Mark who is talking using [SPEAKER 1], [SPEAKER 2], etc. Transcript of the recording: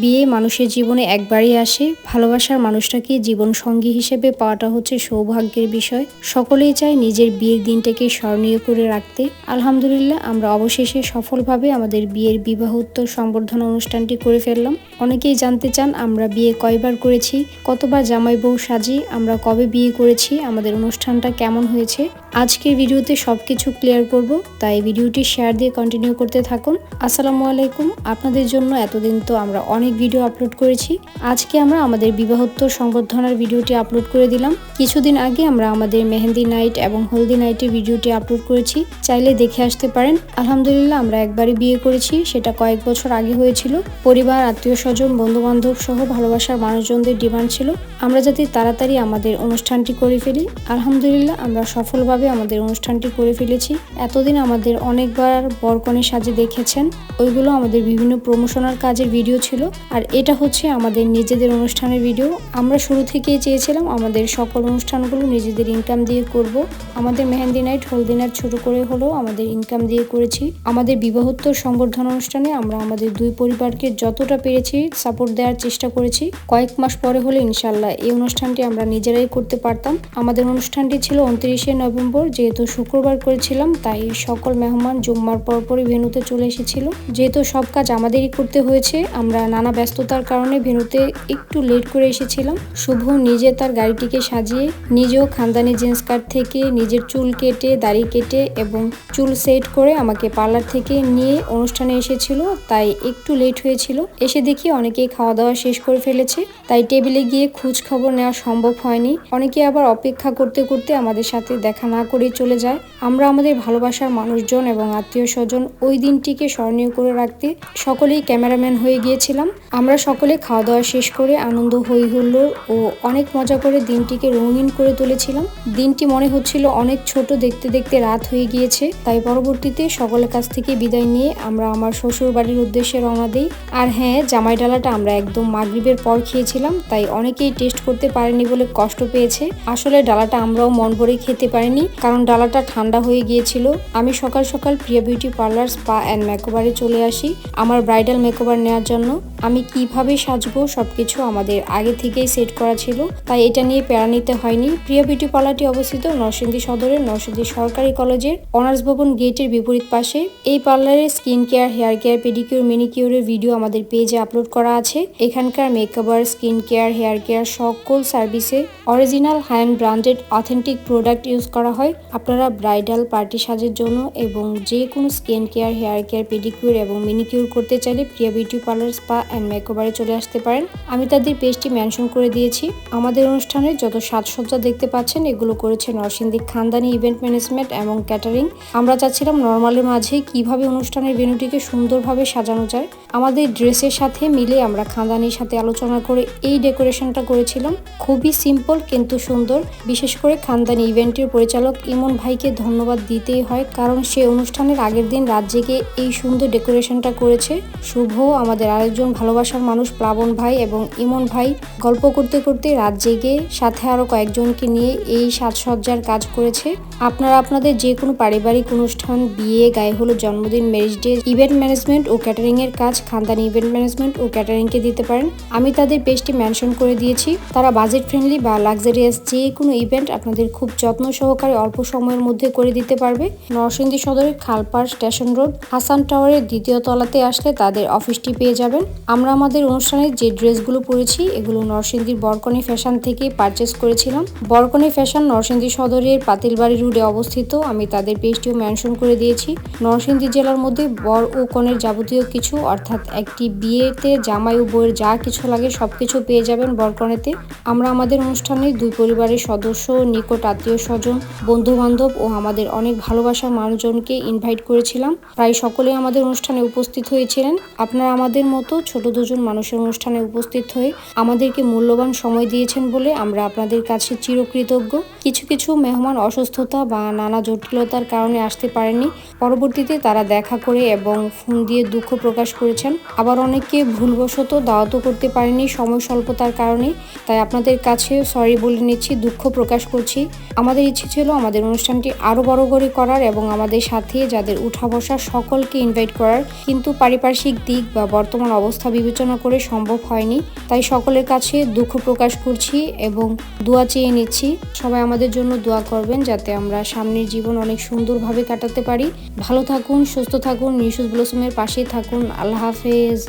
[SPEAKER 1] বিয়ে মানুষের জীবনে একবারই আসে। ভালোবাসার মানুষটাকে জীবন সঙ্গী হিসেবে পাওয়াটা হচ্ছে সৌভাগ্যের বিষয়। সকলেই চায় নিজের বিয়ের দিনটাকে স্মরণীয় করে রাখতে। আলহামদুলিল্লাহ, আমরা অবশেষে সফলভাবে আমাদের বিয়ের বিবাহোত্তর সম্বর্ধনা অনুষ্ঠানটি করে ফেললাম। অনেকেই জানতে চান, আমরা বিয়ে কয়বার করেছি? কতবার জামাই বউ সাজি? আমরা কবে বিয়ে করেছি? আমাদের অনুষ্ঠানটা কেমন হয়েছে? আজকের ভিডিওতে সব কিছু ক্লিয়ার করব। তাই ভিডিওটি শেয়ার দিয়ে কন্টিনিউ করতে থাকুন। আসসালামু আলাইকুম। আপনাদের জন্য এতদিন তো আমরা অনেক ভিডিও আপলোড করেছি। আজকে আমরা আমাদের বিবাহোত্তর সংবর্ধনার ভিডিওটি আপলোড করে দিলাম। কিছুদিন আগে আমরা আমাদের মেহেন্দি নাইট এবং হলদি নাইটের ভিডিওটি আপলোড করেছি। চাইলে দেখে আসতে পারেন। আলহামদুলিল্লাহ, আমরা একবারই বিয়ে করেছি। সেটা কয়েক বছর আগে হয়েছিল। পরিবার, আত্মীয় স্বজন বন্ধু বান্ধব সহ ভালোবাসার মানুষজনদের ডিমান্ড ছিল। আমরা যাতে তাড়াতাড়ি আমাদের অনুষ্ঠানটি করে ফেলি। আলহামদুলিল্লাহ, আমরা সফলভাবে আমাদের অনুষ্ঠানটি করে ফেলেছি। এতদিন আমাদের অনেকবার বরকনে সাজে দেখেছেন। ওইগুলো আমাদের বিভিন্ন প্রমোশনাল কাজের ভিডিও ছিল। আর এটা হচ্ছে আমাদের নিজেদের অনুষ্ঠানের ভিডিও আমরা শুরু থেকেই চেয়েছিলাম আমাদের সকল অনুষ্ঠানগুলো নিজেদের ইনকাম দিয়ে করব। আমাদের মেহেন্দি নাইট হলদি নাইট ছোট করে হলেও আমাদের ইনকাম দিয়ে করেছি। আমাদের বিবাহোত্তর সংবর্ধনা অনুষ্ঠানে আমরা আমাদের দুই পরিবারকে যতটা পেরেছি সাপোর্ট দেওয়ার চেষ্টা করেছি। কয়েক মাস পরে হলে ইনশাল্লাহ এই অনুষ্ঠানটি আমরা নিজেরাই করতে পারতাম। আমাদের অনুষ্ঠানটি ছিল উনত্রিশে নভেম্বর, যেহেতু শুক্রবার করেছিলাম, তাই সকল মেহমান জুম্মার পরপরই ভেনুতে চলে এসেছিল। যেহেতু সব কাজ আমাদেরই করতে হয়েছে, আমরা নানা ব্যস্ততার কারণে ভেনুতে একটু লেট করে এসেছিলাম। শুভ নিজে তার গাড়িটিকে সাজিয়ে নিজেও খানদানি জিন্স কার্ড থেকে নিজের চুল কেটে, দাড়ি কেটে এবং চুল সেট করে আমাকে পার্লার থেকে নিয়ে অনুষ্ঠানে এসেছিল, তাই একটু লেট হয়েছিল। এসে দেখি অনেকেই খাওয়া দাওয়া শেষ করে ফেলেছে, তাই টেবিলে গিয়ে খোঁজ খবর নেওয়া সম্ভব হয়নি। অনেকে আবার অপেক্ষা করতে করতে আমাদের সাথে দেখা না করে চলে যায়। আমরা আমাদের ভালোবাসার মানুষজন এবং আত্মীয় স্বজন ওই দিনটিকে স্মরণীয় করে রাখতে সকলেই ক্যামেরাম্যান হয়ে গিয়েছিলাম। আমরা সকলে খাওয়া দাওয়া শেষ করে আনন্দ হই হুল্লোড় ও অনেক মজা করে দিনটিকে রঙিন করে তুলেছিলাম। দিনটি মনে হচ্ছিল অনেক ছোট, দেখতে দেখতে রাত হয়ে গিয়েছে। তাই পরবর্তীতে সকলের কাছ থেকে বিদায় নিয়ে আমরা আমার শ্বশুর বাড়ির উদ্দেশ্যে রওনা দিই। আর হ্যাঁ জামাই ডালাটা আমরা একদম মাগরিবের পর খেয়েছিলাম, তাই অনেকেই টেস্ট করতে পারেনি বলে কষ্ট পেয়েছে। আসলে ডালাটা আমরাও মন ভরে খেতে পারিনি, কারণ ডালাটা ঠান্ডা হয়ে গিয়েছিল। আমি সকাল সকাল Priya beauty parlour, spa and মেকওভারে চলে আসি আমার ব্রাইডাল মেকওভার নেওয়ার জন্য। আমি কীভাবে সাজবো সবকিছু আমাদের আগে থেকেই সেট করা ছিল, তাই এটা নিয়ে প্যারা নিতে হয়নি। প্রিয়া বিউটি পার্লারটি অবস্থিত নরসিংদী সদরের নরসিংদী সরকারি কলেজের অনার্স ভবন গেটের বিপরীত পাশে। এই পার্লারে skin care, hair care, pedicure, মিনিকিউরের video আমাদের পেজে আপলোড করা আছে। এখানকার makeover skin care, hair care সকল সার্ভিসে original hand branded authentic product use করা হয়। আপনারা ব্রাইডাল, পার্টি সাজের জন্য এবং যে কোনো skin care, hair care, pedicure এবং মিনিকিউর করতে চাইলে Priya beauty parlour spa and মেকওভারে চলে আসতে পারেন। আমি তাদের পেজটি মেনশন করে দিয়েছি। আমাদের অনুষ্ঠানে যত সাজসজ্জা দেখতে পাচ্ছেন, এগুলো করেছে নরসিংদী খানদানি ইভেন্ট ম্যানেজমেন্ট এবং ক্যাটারিং আমরা চাচ্ছিলাম নর্মালের মাঝে কীভাবে অনুষ্ঠানের ভেন্যুটিকে সুন্দরভাবে সাজানো যায়। আমাদের ড্রেসের সাথে মিলে আমরা খানদানির সাথে আলোচনা করে এই ডেকোরেশনটা করেছিলাম। খুবই সিম্পল কিন্তু সুন্দর। বিশেষ করে খানদানি ইভেন্টের পরিচালক ইমন ভাইকে ধন্যবাদ দিতেই হয়, কারণ সে অনুষ্ঠানের আগের দিন রাত জেগে এই সুন্দর ডেকোরেশনটা করেছে। শুভ আমাদের আরেকজন ভালোবাসার মানুষ প্লাবন ভাই এবং ইমন ভাই গল্প করতে করতে রাত জেগে সাথে আরও কয়েকজনকে নিয়ে এই সাজসজ্জার কাজ করেছে। আপনারা আপনাদের যে কোনো পারিবারিক অনুষ্ঠান, বিয়ে, গায়ে হলো জন্মদিন ম্যারেজ ডে ইভেন্ট ম্যানেজমেন্ট ও ক্যাটারিং এর কাজ, খানদানি ইভেন্ট ম্যানেজমেন্ট ও ক্যাটারিংকে দিতে পারেন। আমি তাদের পেজটি মেনশন করে দিয়েছি। তারা বাজেট ফ্রেন্ডলি বা লাক্সারিয়াস যে কোনো ইভেন্ট আপনাদের খুব যত্ন সহকারে অল্প সময়ের মধ্যে করে দিতে পারবে। নরসিংদী সদরের খালপাড় স্টেশন রোড, হাসান টাওয়ারের দ্বিতীয় তলাতে আসলে তাদের অফিসটি পেয়ে যাবেন। আমরা আমাদের অনুষ্ঠানে যে ড্রেসগুলো পরেছি, এগুলো নরসিংদীর বরকনি ফ্যাশন থেকে পারচেস করেছিলাম। বরকনি ফ্যাশন নরসিংদী সদরের পাতিলবাড়ি রোডে অবস্থিত। আমি তাদের পেজটিও মেনশন করে দিয়েছি। নরসিংদী জেলার মধ্যে বর ও কনের যাবতীয় কিছু, অর্থাৎ একটি বিয়েতে জামাই ও বইয়ের যা কিছু লাগে সব কিছু পেয়ে যাবেন বরকনেতে। আমরা আমাদের অনুষ্ঠানে দুই পরিবারের সদস্য, নিকট আত্মীয় স্বজন বন্ধু বান্ধব ও আমাদের অনেক ভালোবাসার মানুষজনকে ইনভাইট করেছিলাম। প্রায় সকলেই আমাদের অনুষ্ঠানে উপস্থিত হয়েছিলেন। আপনারা আমাদের মতো ছোট দুজন মানুষের অনুষ্ঠানে উপস্থিত হয়ে আমাদেরকে মূল্যবান সময় দিয়েছেন বলে আমরা আপনাদের কাছে চিরকৃতজ্ঞ। কিছু কিছু মেহমান অসুস্থতা বা নানা জটিলতার কারণে আসতে পারেনি পরবর্তীতে তারা দেখা করে এবং ফোন দিয়ে দুঃখ প্রকাশ করেছেন। আবার অনেকে ভুলবশত দাওয়াতও করতে পারেনি সময় স্বল্পতার কারণে। তাই আপনাদের কাছে সরি বলে নিচ্ছি, দুঃখ প্রকাশ করছি। আমাদের ইচ্ছে ছিল আমাদের অনুষ্ঠানটি আরও বড় করে করার এবং আমাদের সাথে যাদের উঠা বসা সকলকে ইনভাইট করার। কিন্তু পারিপার্শ্বিক দিক বা বর্তমান অবস্থা বিবেচনা করে সম্ভব হয়নি। তাই সকলের কাছে দুঃখ প্রকাশ করছি এবং দোয়া চেয়ে নিচ্ছি। সবাই আমাদের জন্য দোয়া করবেন যাতে আমরা সামনের জীবন অনেক সুন্দরভাবে কাটাতে পারি। ভালো থাকুন, সুস্থ থাকুন, নিশুজ ব্লসমের পাশেই থাকুন। আল্লাহ হাফেজ।